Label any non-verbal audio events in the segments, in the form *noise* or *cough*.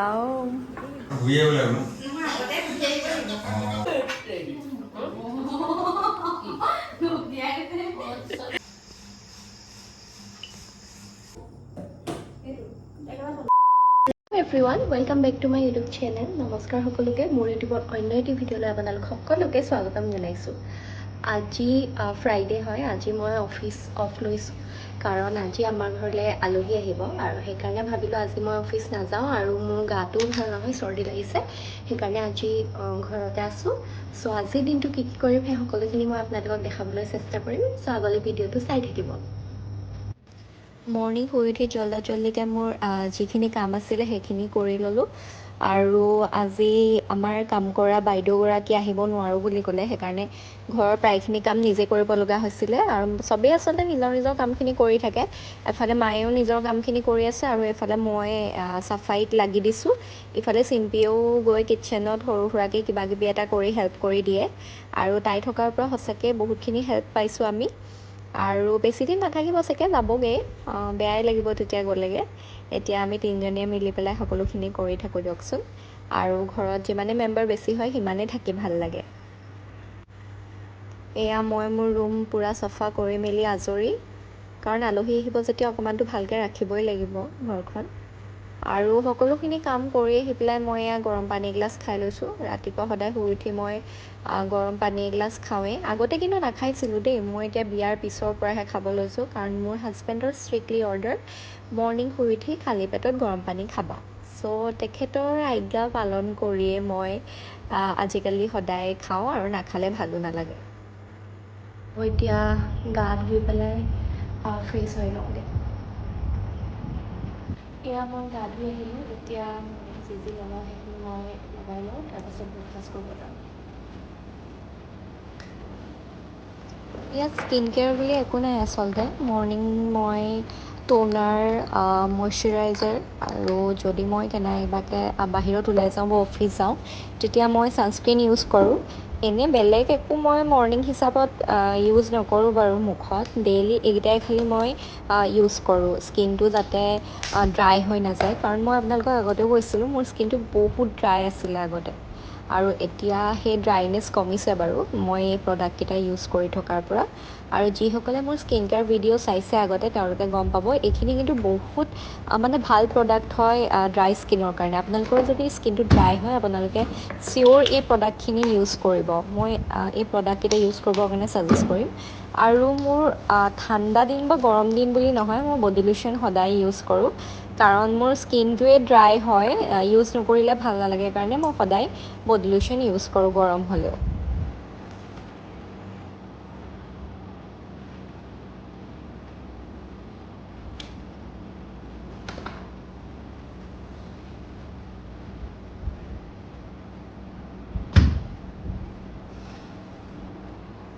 যাওঁ। ন everyone welcome back to my YouTube channel নমস্কাৰ সকলোকে মোৰ ইউটিউবত অন্য এটি ভিডিঅ'লৈ আপোনালোক সকলোকে স্বাগতম জনাইছোঁ। আজি ফ্ৰাইডে হয়। আজি মই অফিচ অফ লৈছোঁ। কাৰণ আজি আমাৰ ঘৰলৈ আলহী আহিব আৰু সেইকাৰণে ভাবিলোঁ আজি মই অফিচ নাযাওঁ আৰু মোৰ গাটোও ভাল নহয় চৰ্দি লাগিছে। সেইকাৰণে আজি ঘৰতে আছোঁ। চ' আজিৰ দিনটো কি কি কৰিম সেই সকলোখিনি মই আপোনালোকক দেখাবলৈ চেষ্টা কৰিম। চ' আগলৈ ভিডিঅ'টো চাই থাকিব। মৰ্ণিং শুই উঠি জল্দা জল্দিকৈ মোৰ যিখিনি কাম আছিলে সেইখিনি কৰি ল'লোঁ। আৰু আজি আমাৰ কাম কৰা বাইদেউগৰাকী আহিব নোৱাৰোঁ বুলি ক'লে সেইকাৰণে ঘৰৰ প্ৰায়খিনি কাম নিজে কৰিব লগা হৈছিলে আৰু চবেই আচলতে নিজৰ নিজৰ কামখিনি কৰি থাকে। এফালে মায়েও নিজৰ কামখিনি কৰি আছে আৰু এফালে মই চাফাইত লাগি দিছোঁ। ইফালে চিম্পীয়েও গৈ কিটচেনত সৰু সুৰাকৈ কিবা কিবি এটা কৰি হেল্প কৰি দিয়ে আৰু তাই থকাৰ পৰা সঁচাকৈ বহুতখিনি হেল্প পাইছোঁ আমি। আৰু বেছিদিন নাথাকিব চাগে যাবগৈ। বেয়াই লাগিব তেতিয়া গ'লেগৈ। এতিয়া আমি তিনিজনীয়ে মিলি পেলাই সকলোখিনি কৰি থাকোঁ দিয়কচোন। আৰু ঘৰত যিমানে মেম্বাৰ বেছি হয় সিমানেই থাকি ভাল লাগে। এয়া মই মোৰ ৰুম পূৰা চফা কৰি মেলি আজৰি। কাৰণ আলহী আহিব যেতিয়া অকণমানতো ভালকৈ ৰাখিবই লাগিব ঘৰখন। আৰু সকলোখিনি কাম কৰি আহি পেলাই মই এয়া গৰম পানী এগিলাচ খাই লৈছোঁ। ৰাতিপুৱা সদায় শুই উঠি মই গৰম পানী এগিলাচ খাওঁৱেই। আগতে কিন্তু নাখাইছিলোঁ দেই। মই এতিয়া বিয়াৰ পিছৰ পৰাহে খাব লৈছোঁ। কাৰণ মোৰ হাজবেণ্ডৰ ষ্ট্ৰিক্টলি অৰ্ডাৰ মৰ্ণিং শুই উঠি খালী পেটত গৰম পানী খাবা। চ' তেখেতৰ আজ্ঞা পালন কৰিয়ে মই আজিকালি সদায় খাওঁ আৰু নাখালে ভালো নালাগে। মই এতিয়া গা ধুই পেলাই ফ্ৰেছ হৈ লওঁগৈ এয়া মই গা ধুই আহিলোঁ এতিয়া যি যি লগাওঁ সেইখিনি মই লগাই লওঁ তাৰপাছত ব্ৰেকফাষ্ট কৰিব যাম ইয়াত স্কিন কেয়াৰ বুলি একো নাই আচলতে। মৰ্ণিং মই টোনাৰ মইশ্চাৰাইজাৰ আৰু যদি মই কেনেবাকৈ বাহিৰত ওলাই যাওঁ বা অফিচ যাওঁ তেতিয়া মই ছানস্ক্ৰীণ ইউজ কৰোঁ। এনেই বেলেগ একো মই মৰ্ণিং হিচাপত ইউজ নকৰোঁ বাৰু মুখত। ডেইলি এইকেইটাই খালি মই ইউজ কৰোঁ। স্কিনটো যাতে ড্ৰাই হৈ নাযায়। কাৰণ মই আপোনালোকক আগতেও কৈছিলোঁ মোৰ স্কিনটো বহুত ড্ৰাই আছিলে আগতে। আৰু এতিয়া সেই ড্ৰাইনেছ কমিছে বাৰু। মই এই প্ৰডাক্টকেইটা ইউজ কৰি থকাৰ পৰা। আৰু যিসকলে মোৰ স্কিন কেয়াৰ ভিডিঅ' চাইছে আগতে তেওঁলোকে গম পাব এইখিনি কিন্তু বহুত মানে ভাল প্ৰডাক্ট হয় ড্ৰাই স্কিনৰ কাৰণে। আপোনালোকৰ যদি স্কিনটো ড্ৰাই হয় আপোনালোকে চিয়'ৰ এই প্ৰডাক্টখিনি ইউজ কৰিব। মই এই প্ৰডাক্টকেইটা ইউজ কৰিবৰ কাৰণে ছাজেষ্ট কৰিম। আৰু মোৰ ঠাণ্ডা দিন বা গৰম দিন বুলি নহয় মই বডি লোশ্যন সদায় ইউজ কৰোঁ। কাৰণ মোৰ স্কিনটোৱে ড্ৰাই হয় ইউজ নকৰিলে ভাল নালাগে কাৰণে মই সদায় বডি লোশ্যন ইউজ কৰোঁ গৰম হ'লেও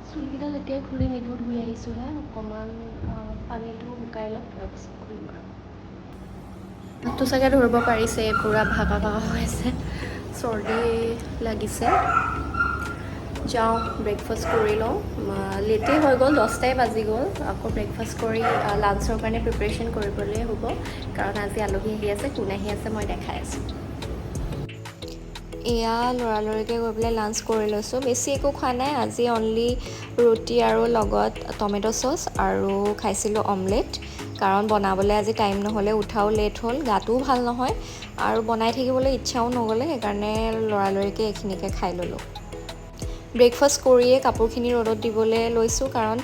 চুলিকেইডাল এতিয়াই খুলি নিদিওঁ ধুই আহিছোঁহে অকণমান আহ, পানীটো শুকাই লওক তাৰপিছত খুলিম আৰু মাতটো চাগে ধৰিব পাৰিছে পূৰা ভাগা ভাগা হৈ আছে। চৰ্দি লাগিছে। যাওঁ ব্ৰেকফাষ্ট কৰি লওঁ। লেটেই হৈ গ'ল দহটাই বাজি গ'ল। আকৌ ব্ৰেকফাষ্ট কৰি লাঞ্চৰ কাৰণে প্ৰিপেৰেশ্যন কৰিবলৈ হ'ব। কাৰণ আজি আলহী আহি আছে কোন আহি আছে মই দেখাই আছোঁ। এয়া লৰালৰিকৈ গৈ পেলাই লাঞ্চ কৰি লৈছোঁ। বেছি একো খোৱা নাই। আজি অনলি ৰুটি আৰু লগত টমেট' চচ আৰু খাইছিলোঁ অমলেট কাৰণ বনাবলৈ আজি টাইম নহ'লে উঠাও লেট হ'ল গাটোও ভাল নহয় আৰু বনাই থাকিবলৈ ইচ্ছাও নগ'লে সেইকাৰণে লৰালৰিকৈ এইখিনিকে খাই ল'লোঁ। ব্ৰেকফাষ্ট কৰিয়ে কাপোৰখিনি ৰ'দত দিবলৈ লৈছোঁ কাৰণ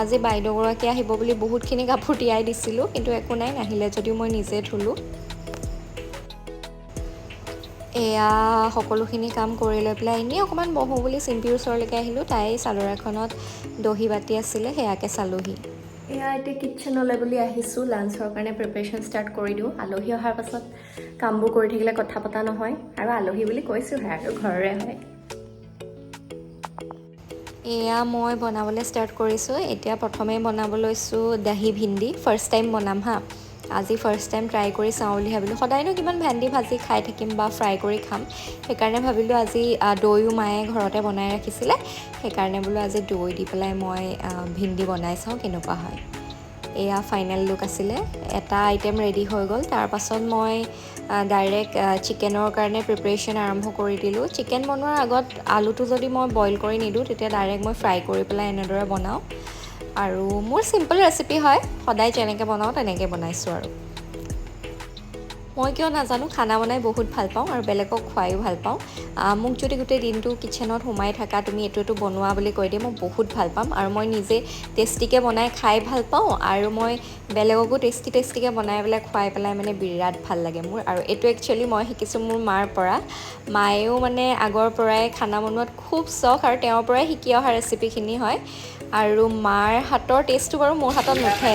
আজি বাইদেউগৰাকী আহিব বুলি বহুতখিনি কাপোৰ তিয়াই দিছিলোঁ কিন্তু একো নাই নাহিলে যদিও মই নিজে ধুলোঁ। এয়া সকলোখিনি কাম কৰি লৈ পেলাই এনেই অকণমান বহোঁ বুলি চিম্পীৰ ওচৰলৈকে আহিলোঁ তাই চাদৰ এখনত দহি বাতি আছিলে সেয়াকে চালোহি। এয়া এতিয়া কিটচেনলৈ বুলি আহিছোঁ। লাঞ্চৰ কাৰণে প্ৰিপেৰেশ্যন ষ্টাৰ্ট কৰি দিওঁ। আলহী অহাৰ পাছত কামবোৰ কৰি থাকিলে কথা পতা নহয়। আৰু আলহী বুলি কৈছোঁহে আৰু ঘৰৰে হয়। এয়া মই বনাবলৈ ষ্টাৰ্ট কৰিছোঁ। এতিয়া প্ৰথমে বনাব লৈছোঁ দহি ভিন্দি। ফাৰ্ষ্ট টাইম বনাম হা। আজি ফাৰ্ষ্ট টাইম ট্ৰাই কৰি চাওঁ বুলি ভাবিলোঁ। সদায়নো কিমান ভেন্দি ভাজি খাই থাকিম বা ফ্ৰাই কৰি খাম। সেইকাৰণে ভাবিলোঁ আজি দৈও মায়ে ঘৰতে বনাই ৰাখিছিলে। সেইকাৰণে বোলো আজি দৈ দি পেলাই মই ভিন্দি বনাই চাওঁ কেনেকুৱা হয়। এয়া ফাইনেল লুক আছিলে। এটা আইটেম ৰেডি হৈ গ'ল। তাৰপাছত মই ডাইৰেক্ট চিকেনৰ কাৰণে প্ৰিপেৰেশ্যন আৰম্ভ কৰি দিলোঁ। চিকেন বনোৱাৰ আগত আলুটো যদি মই বইল কৰি নিদিওঁ তেতিয়া ডাইৰেক্ট মই ফ্ৰাই কৰি পেলাই এনেদৰে বনাওঁ। আৰু মোৰ চিম্পল ৰেচিপি হয় সদায় যেনেকৈ বনাওঁ তেনেকৈ বনাইছোঁ আৰু। মই কিয় নাজানো খানা বনাই বহুত ভাল পাওঁ আৰু বেলেগক খুৱাইও ভাল পাওঁ। মোক যদি গোটেই দিনটো কিটচেনত সোমাই থাকা তুমি এইটো এইটো বনোৱা বুলি কৈ দিয়ে মই বহুত ভাল পাম আৰু মই নিজে টেষ্টিকৈ বনাই খাই ভাল পাওঁ আৰু মই বেলেগকো টেষ্টি টেষ্টিকৈ বনাই পেলাই খুৱাই পেলাই মানে বিৰাট ভাল লাগে মোৰ আৰু এইটো একচুৱেলি মই শিকিছোঁ মোৰ মাৰ পৰা। মায়েও মানে আগৰ পৰাই খানা বনোৱাত খুব চখ আৰু তেওঁৰ পৰাই শিকি অহা ৰেচিপিখিনি হয়। আৰু মাৰ হাতৰ টেষ্টটো বাৰু মোৰ হাতত নুঠে।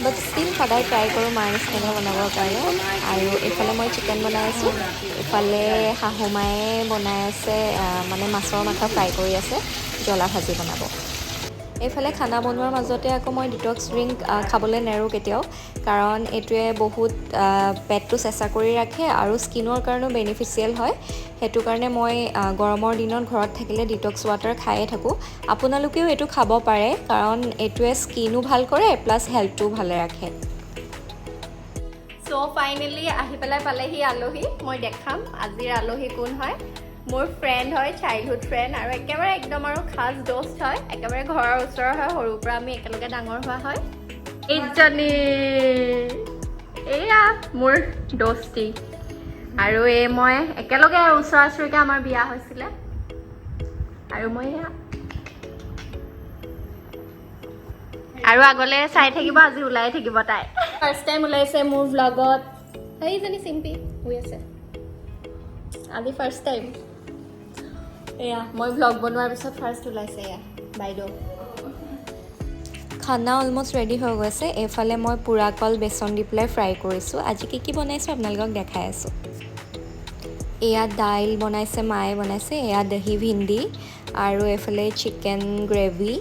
বাট ষ্টিল সদায় ট্ৰাই কৰোঁ মাৰ নিচিনাকৈ বনাবৰ কাৰণে। আৰু এইফালে মই চিকেন বনাই আছোঁ ইফালে শাহু মায়ে বনাই আছে মানে মাছৰ মাথা ফ্ৰাই কৰি আছে। জ্বলা ভাজি বনাব। এইফালে খানা বনোৱাৰ মাজতে আকৌ মই ডিটক্স ড্ৰিংক খাবলৈ নেৰোঁ কেতিয়াও। কাৰণ এইটোৱে বহুত পেটটো চেঁচা কৰি ৰাখে আৰু স্কিনৰ কাৰণেও বেনিফিচিয়েল হয়। সেইটো কাৰণে মই গৰমৰ দিনত ঘৰত থাকিলে ডিটক্স ৱাটাৰ খায়ে থাকোঁ। আপোনালোকেও এইটো খাব পাৰে কাৰণ এইটোৱে স্কিনো ভাল কৰে প্লাছ হেল্থটোও ভালে ৰাখে। চ' ফাইনেলি আহি পেলাই পালেহি আলহী মই দেখাম আজিৰ আলহী কোন হয়। মোৰ ফ্ৰেণ্ড হয় চাইল্ডহুড ফ্ৰেণ্ড আৰু একেবাৰে একদম আৰু খাজ দোষ্ট হয় একেবাৰে ঘৰৰ ওচৰৰ হয় সৰুৰ পৰা আমি একেলগে ডাঙৰ হোৱা হয়। এইজনী এয়া মোৰ দোষ্টি আৰু এই মই একেলগে ওচৰা ওচৰিকৈ আমাৰ বিয়া হৈছিলে। আৰু মই এয়া। আৰু আগলৈ চাই থাকিব আজি ওলাই থাকিব তাই। ফাৰ্ষ্ট টাইম ওলাইছে মোৰ ভ্লগত সেইজনী চিম্পি শুই আছে। আজি ফাৰ্ষ্ট টাইম মই ভ্লগ বনোৱাৰ পিছত ফাৰ্ষ্ট ওলাইছে এয়া বাইদেউ। খানা অলমষ্ট ৰেডি হৈ গৈছে। এইফালে মই পোৰা কল বেচন দি পেলাই ফ্ৰাই কৰিছোঁ। আজি কি কি বনাইছোঁ আপোনালোকক দেখাই আছোঁ। এয়া দাইল বনাইছে মায়ে বনাইছে। এয়া দহি ভিন্দি আৰু এইফালে চিকেন গ্ৰেভি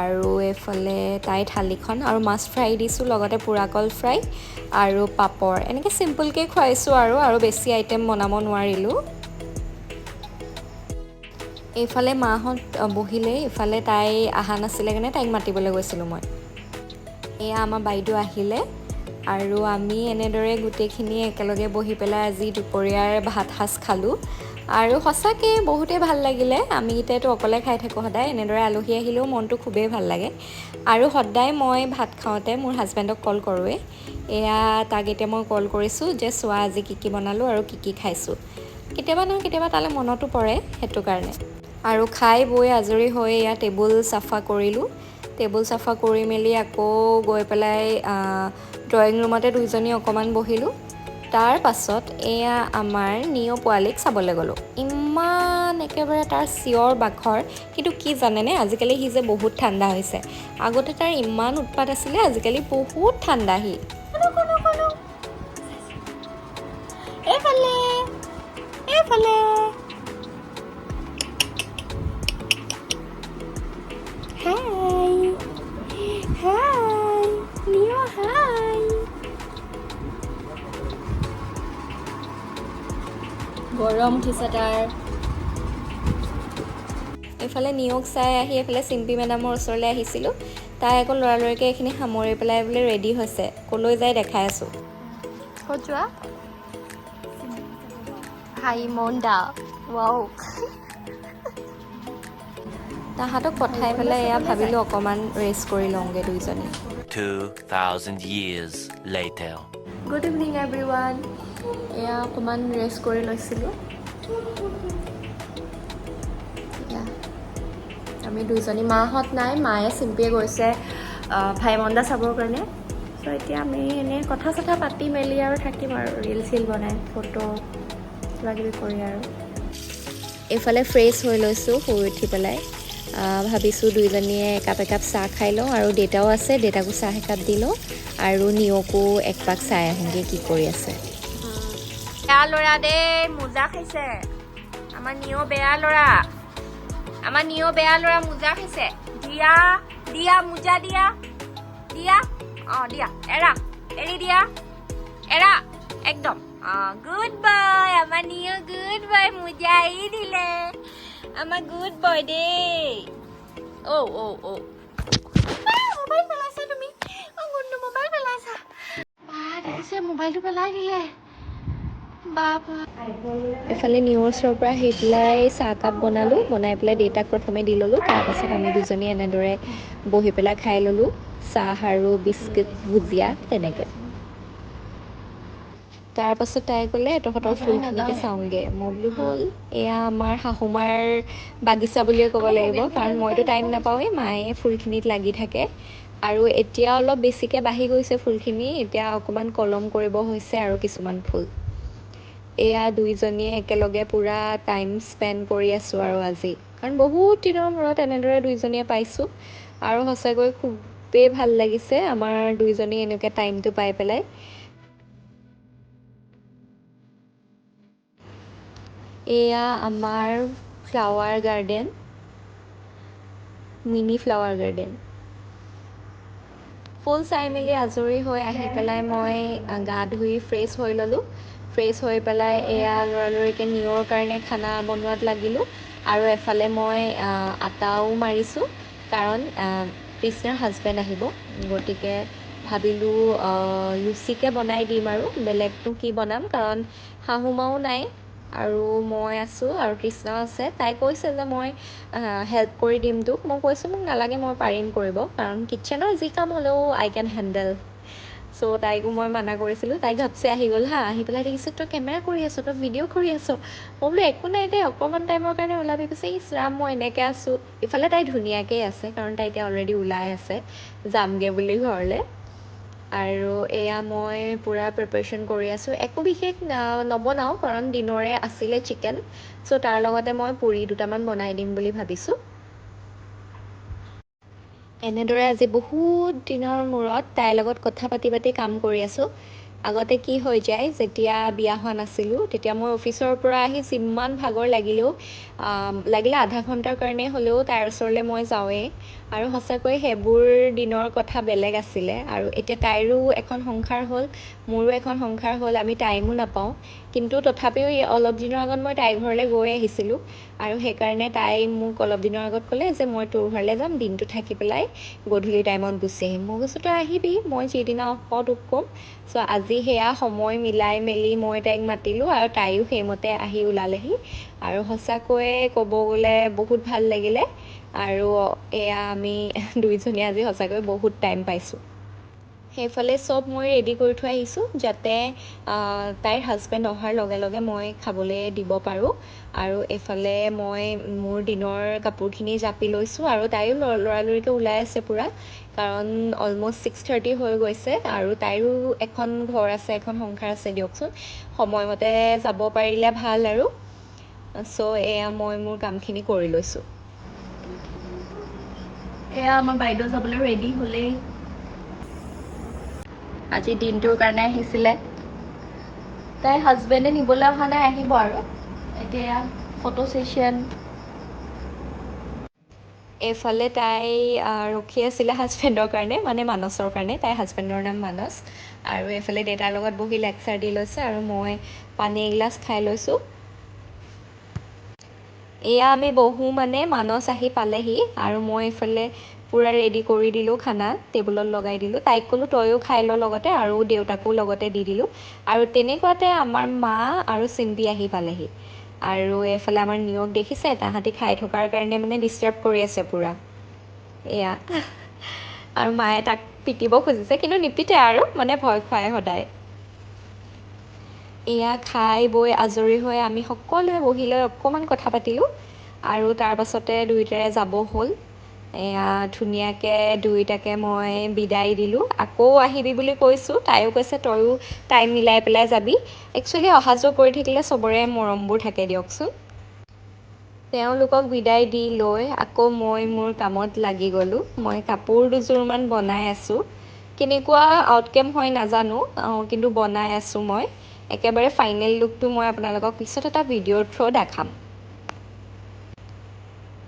আৰু এইফালে তাই থালিখন আৰু মাছ ফ্ৰাই দিছোঁ লগতে পোৰা কল ফ্ৰাই আৰু পাপৰ। এনেকৈ চিম্পুলকৈ খুৱাইছোঁ আৰু আৰু বেছি আইটেম বনাব নোৱাৰিলোঁ। এইফালে মাহঁত বহিলে ইফালে তাই অহা নাছিলে কাৰণে তাইক মাতিবলৈ গৈছিলোঁ মই। এয়া আমাৰ বাইদেউ আহিলে আৰু আমি এনেদৰে গোটেইখিনি একেলগে বহি পেলাই আজি দুপৰীয়াৰ ভাত সাজ খালোঁ। আৰু সঁচাকৈ বহুতেই ভাল লাগিলে। আমি এতিয়াতো অকলে খাই থাকোঁ সদায় এনেদৰে আলহী আহিলেও মনটো খুবেই ভাল লাগে। আৰু সদায় মই ভাত খাওঁতে মোৰ হাজবেণ্ডক কল কৰোঁৱেই। এয়া তাক এতিয়া মই কল কৰিছোঁ যে চোৱা আজি কি কি বনালোঁ আৰু কি কি খাইছোঁ। কেতিয়াবা নহয় কেতিয়াবা তালৈ মনতো পৰে সেইটো কাৰণে। আৰু খাই বৈ আজৰি হৈ এয়া টেবুল চাফা কৰিলোঁ। টেবুল চাফা কৰি মেলি আকৌ গৈ পেলাই ড্ৰয়িং ৰুমতে দুইজনী অকণমান বহিলোঁ। তাৰ পাছত এয়া আমাৰ নিঅ' পোৱালীক চাবলৈ গ'লোঁ। ইমান একেবাৰে তাৰ চিঞৰ বাখৰ কিন্তু কি জানেনে আজিকালি সি যে বহুত ঠাণ্ডা হৈছে। আগতে তাৰ ইমান উৎপাত আছিলে আজিকালি বহুত ঠাণ্ডা সি। এইফালে এইফালে। গৰম উঠিছে তাৰ এইফালে নিয়োগ চাই আহি এইফালে চিম্পী মেডামৰ ওচৰলৈ আহিছিলোঁ। তাই আকৌ লৰালৰিকৈ এইখিনি সামৰি পেলাই বোলে ৰেডি হৈছে। ক'লৈ যায় দেখাই আছোঁ। ক'ত যোৱা? হাই মণ্ডা ৱাও। তাহাঁতক পঠাই পেলাই এয়া ভাবিলোঁ অকণমান ৰেষ্ট কৰি লওঁগৈ দুইজনী। 2,000 years later. Good evening everyone এয়া অকণমান ৰেষ্ট কৰি লৈছিলোঁ। আমি দুইজনী মাহঁত নাই মায়ে চিম্পিয়ে গৈছে ভাইমন্দা চাবৰ কাৰণে। চ' এতিয়া আমি এনেই কথা চথা পাতি মেলি আৰু থাকিম আৰু ৰিল চিল বনাই ফটো কিবা কিবি কৰি আৰু। এইফালে ফ্ৰেছ হৈ লৈছোঁ শুই উঠি পেলাই। ভাবিছোঁ দুইজনীয়ে একাপ একাপ চাহ খাই লওঁ আৰু দেউতাও আছে দেউতাকো চাহ একাপ দি লওঁ আৰু নিয়কো এক পাক চাই আহোঁগৈ কি কৰি আছে। বেয়া ল'ৰা দেই মোজা খাইছে। আমাৰ নিঅ বেয়া ল'ৰা। আমাৰ নিয় বেয়া ল'ৰা মোজা খাইছে দিয়া দিয়া মোজা দিয়া দিয়া অঁ দিয়া এৰা এৰি দিয়া এৰা একদম অঁ গুড বয় আমাৰ নিয় গুড বয় মোজা এৰি দিলে আমাৰ গুড বয় দেই অ' অ' অ' মোবাইল পেলাইছা তুমি অঁ গুণ্ডু মোবাইল পেলাইছা বা দেখিছে মোবাইলটো পেলাই দিলে এফালে ওচৰৰ পৰা আহি পেলাই চাহকাপ বনালোঁ বনাই পেলাই দেউতাক প্ৰথমে দি ল'লোঁ তাৰপাছত আমি দুজনী এনেদৰে বহি পেলাই খাই ল'লোঁ চাহ আৰু বিস্কুট ভুজিয়া তেনেকৈ। তাৰপাছত তাই ক'লে তহঁতৰ ফুলখিনিকে চাওঁগৈ? মই বোলো হ'ল এয়া আমাৰ শাহুমাৰ বাগিচা বুলিয়ে ক'ব লাগিব কাৰণ মইতো টাইম নাপাওঁৱেই মায়ে ফুলখিনিত লাগি থাকে। আৰু এতিয়া অলপ বেছিকৈ বাঢ়ি গৈছে ফুলখিনি এতিয়া অকণমান কলম কৰিব হৈছে আৰু কিছুমান ফুল। এয়া দুইজনীয়ে একেলগে পূৰা টাইম স্পেণ্ড কৰি আছোঁ আৰু আজি। কাৰণ বহুত দিনৰ মূৰত এনেদৰে দুইজনীয়ে পাইছোঁ। আৰু সঁচাকৈ খুবেই ভাল লাগিছে আমাৰ দুইজনী এনেকৈ টাইমটো পাই পেলাই। এয়া আমাৰ flower garden mini flower garden ফুল চাই মেলি আজৰি হৈ আহি পেলাই মই গা ধুই ফ্ৰেছ হৈ ল'লোঁ। ফ্ৰেছ হৈ পেলাই এয়া লৰালৰিকৈ নিয়ৰ কাৰণে খানা বনোৱাত লাগিলোঁ। আৰু এফালে মই আটাও মাৰিছোঁ কাৰণ কৃষ্ণৰ হাজবেণ্ড আহিব। গতিকে ভাবিলোঁ লুচিকে বনাই দিম আৰু বেলেগনো কি বনাম কাৰণ শাহুমাও নাই আৰু মই আছোঁ আৰু কৃষ্ণ আছে। তাই কৈছে যে মই হেল্প কৰি দিম তোক। মই কৈছোঁ মোক নালাগে মই পাৰিম কৰিব কাৰণ কিটচেনৰ যি কাম হ'লেও আই কেন হেণ্ডেল চ' তাইকো মই মানা কৰিছিলোঁ। তাই ঘপচে আহি গ'ল হা। আহি পেলাই দেখিছে তই কেমেৰা কৰি আছ? তই ভিডিঅ' কৰি আছ? মই বোলো একো নাই দে অকণমান টাইমৰ কাৰণে ওলাবি। কৈছে ইছ ৰাম মই এনেকৈ আছোঁ। ইফালে তাই ধুনীয়াকৈ আছে কাৰণ তাই এতিয়া অলৰেডি ওলাই আছে। যামগৈ বুলি ঘৰলৈ। আৰু এয়া মই পূৰা প্ৰিপেৰেশ্যন কৰি আছোঁ। একো বিশেষ নবনাওঁ কাৰণ দিনৰে আছিলে চিকেন চ' তাৰ লগতে মই পুৰি দুটামান বনাই দিম বুলি ভাবিছোঁ। এনেদৰে আজি বহুত দিনৰ মূৰত তাইৰ লগত কথা পাতি পাতি কাম কৰি আছোঁ। আগতে কি হৈ যায় যেতিয়া বিয়া হোৱা নাছিলোঁ তেতিয়া মই অফিচৰ পৰা আহি যিমান ভাগৰ লাগিলেও লাগিলে আধা ঘণ্টাৰ কাৰণে হ'লেও তাইৰ ওচৰলৈ মই যাওঁৱেই। আৰু সঁচাকৈ সেইবোৰ দিনৰ কথা বেলেগ আছিলে আৰু এতিয়া তাইৰো এখন সংসাৰ হ'ল মোৰো এখন সংসাৰ হ'ল আমি টাইমো নাপাওঁ। কিন্তু তথাপিও অলপ দিনৰ আগত মই তাইৰ ঘৰলৈ গৈ আহিছিলোঁ আৰু সেইকাৰণে তাই মোক অলপ দিনৰ আগত ক'লে যে মই তোৰ ঘৰলৈ যাম দিনটো থাকি পেলাই গধূলি টাইমত গুচি আহিম। মই কৈছোঁ তই আহিবি মই যিদিনা পাওঁ তোক ক'ম। চ' আজি সেয়া সময় মিলাই মেলি মই তাইক মাতিলোঁ আৰু তাইও সেইমতে আহি ওলালেহি। আৰু সঁচাকৈয়ে ক'ব গ'লে বহুত ভাল লাগিলে। আৰু এয়া আমি *laughs* দুইজনীয়ে আজি সঁচাকৈ বহুত টাইম পাইছোঁ। সেইফালে চব মই ৰেডি কৰি থৈ আহিছোঁ যাতে তাইৰ হাজবেণ্ড অহাৰ লগে লগে মই খাবলৈ দিব পাৰোঁ। আৰু এইফালে মই মোৰ দিনৰ কাপোৰখিনি জাপি লৈছোঁ আৰু তাইও লৰালৰিকৈ ওলাই আছে পূৰা। কাৰণ অলম'ষ্ট ছিক্স থাৰ্টি হৈ গৈছে আৰু তাইৰো এখন ঘৰ আছে এখন সংসাৰ আছে দিয়কচোন। সময়মতে যাব পাৰিলে ভাল আৰু। চ' এয়া মই মোৰ কামখিনি কৰি লৈছোঁ। এয়া আমাৰ বাইদেউ যাবলৈ ৰেডি হ'লেই। আজি দিনটোৰ কাৰণে আহিছিলে। তাইৰ হাজবেণ্ডে নিবলৈ অহা নাই আহিব আৰু। এতিয়া ফটো ছেশ্যন এইফালে তাই ৰখি আছিলে হাজবেণ্ডৰ কাৰণে মানে মানসৰ কাৰণে। তাইৰ হাজবেণ্ডৰ নাম মানস। আৰু এইফালে দেউতাৰ লগত বহি লেকচাৰ দি লৈছে আৰু মই পানী এগিলাচ খাই লৈছোঁ। এয়া আমি বহোঁ মানে মানস আহি পালেহি আৰু মই এইফালে পূৰা ৰেডি কৰি দিলোঁ খানা টেবুলত লগাই দিলোঁ। তাইক ক'লোঁ তয়ো খাই ল লগতে আৰু দেউতাকো লগতে দি দিলোঁ। আৰু তেনেকুৱাতে আমাৰ মা আৰু চিম্পী আহি পালেহি। আৰু এইফালে আমাৰ নিয়ক দেখিছে তাহাঁতি খাই থকাৰ কাৰণে মানে ডিষ্টাৰ্ব কৰি আছে পূৰা। এয়া। আৰু মায়ে তাক পিটিব খুজিছে কিন্তু নিপিতে আৰু মানে ভয় খুৱাই সদায়। এয়া খাই বৈ আজৰি হৈ আমি সকলোৱে বহি লৈ অকণমান কথা পাতিলোঁ আৰু তাৰপাছতে দুয়োটাৰে যাব হ'ল। এয়া ধুনীয়াকৈ দুয়োটাকে মই বিদায় দিলোঁ। আকৌ আহিবি বুলি কৈছোঁ। তাইও কৈছে তয়ো টাইম মিলাই পেলাই যাবি। একচুৱেলি অহা যোৱা কৰি থাকিলে চবৰে মৰমবোৰ থাকে দিয়কচোন। তেওঁলোকক বিদায় দি লৈ আকৌ মই মোৰ কামত লাগি গ'লোঁ। মই কাপোৰ দুযোৰমান বনাই আছোঁ। কেনেকুৱা আউটকেম হয় নাজানো। কিন্তু বনাই আছোঁ মই। একেবাৰে ফাইনেল লুকটো মই আপোনালোকক পিছত এটা ভিডিঅ'ৰ থ্ৰ দেখাম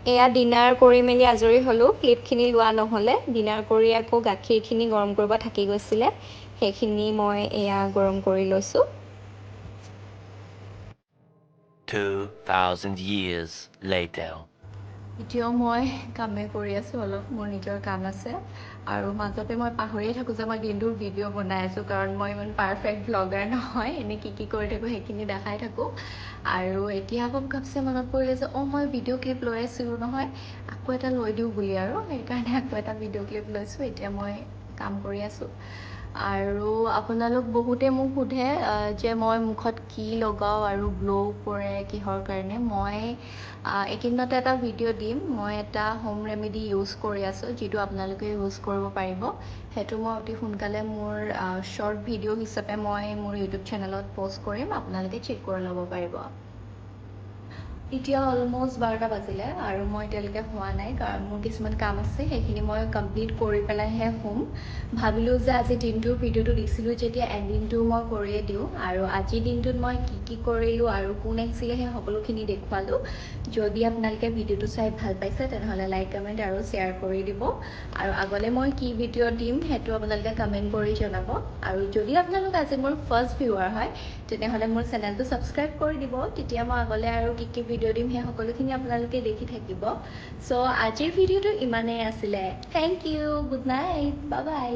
এয়া ডিনাৰ কৰি মেলি আজৰি হ'লোঁ ক্লিপখিনি লোৱা নহ'লে ডিনাৰ কৰি আকৌ গাখীৰখিনি গৰম কৰিব থাকি গৈছিলে সেইখিনি মই এয়া গৰম কৰি লৈছোঁ 2,000 years later. এতিয়াও মই কামেই কৰি আছোঁ অলপ মোৰ নিজৰ কাম আছে। আৰু মাজতে মই পাহৰিয়ে থাকোঁ যে মই দিনটোৰ ভিডিঅ' বনাই আছোঁ কাৰণ মই ইমান পাৰফেক্ট ব্লগাৰ নহয় এনেই কি কি কৰি থাকোঁ সেইখিনি দেখাই থাকোঁ। আৰু এতিয়া আকৌ ঘপছে মনত পৰিলে যে অঁ মই ভিডিঅ' ক্লিপ লৈ আছিলোঁ নহয় আকৌ এটা লৈ দিওঁ বুলি আৰু সেইকাৰণে আকৌ এটা ভিডিঅ' ক্লিপ লৈছোঁ এতিয়া মই কাম কৰি আছোঁ। আৰু আপোনালোক বহুতে মোক সোধে যে মই মুখত কি লগাওঁ আৰু গ্ল' কৰে কিহৰ কাৰণে। মই এইকেইদিনতে এটা ভিডিঅ' দিম। মই এটা হোম ৰেমেডি ইউজ কৰি আছোঁ যিটো আপোনালোকে ইউজ কৰিব পাৰিব। সেইটো মই অতি সোনকালে মোৰ শ্বৰ্ট ভিডিঅ' হিচাপে মই মোৰ ইউটিউব চেনেলত প'ষ্ট কৰিম। আপোনালোকে চেক কৰি ল'ব পাৰিব। এতিয়া অলম'ষ্ট বাৰটা বাজিলে আৰু মই এতিয়ালৈকে হোৱা নাই কাৰণ মোৰ কিছুমান কাম আছে সেইখিনি মই কমপ্লিট কৰি পেলাইহে শুম। ভাবিলোঁ যে আজি দিনটোৰ ভিডিঅ'টো দিছিলোঁ যেতিয়া এণ্ডিংটো মই কৰিয়ে দিওঁ। আৰু আজিৰ দিনটোত মই কি কি কৰিলোঁ আৰু কোন আহিছিলে সেই সকলোখিনি দেখুৱালোঁ। যদি আপোনালোকে ভিডিঅ'টো চাই ভাল পাইছে তেনেহ'লে লাইক কমেণ্ট আৰু শ্বেয়াৰ কৰি দিব। আৰু আগলৈ মই কি ভিডিঅ' দিম সেইটো আপোনালোকে কমেণ্ট কৰি জনাব। আৰু যদি আপোনালোক আজি মোৰ ফাৰ্ষ্ট ভিউৱাৰ হয় তেনেহ'লে মোৰ চেনেলটো ছাবস্ক্ৰাইব কৰি দিব। তেতিয়া মই আগলৈ আৰু কি কি ভিডিঅ' দিম সেই সকলোখিনি আপোনালোকে দেখি থাকিব। চ' আজিৰ ভিডিঅ'টো ইমানেই আছিলে। Thank you good night bye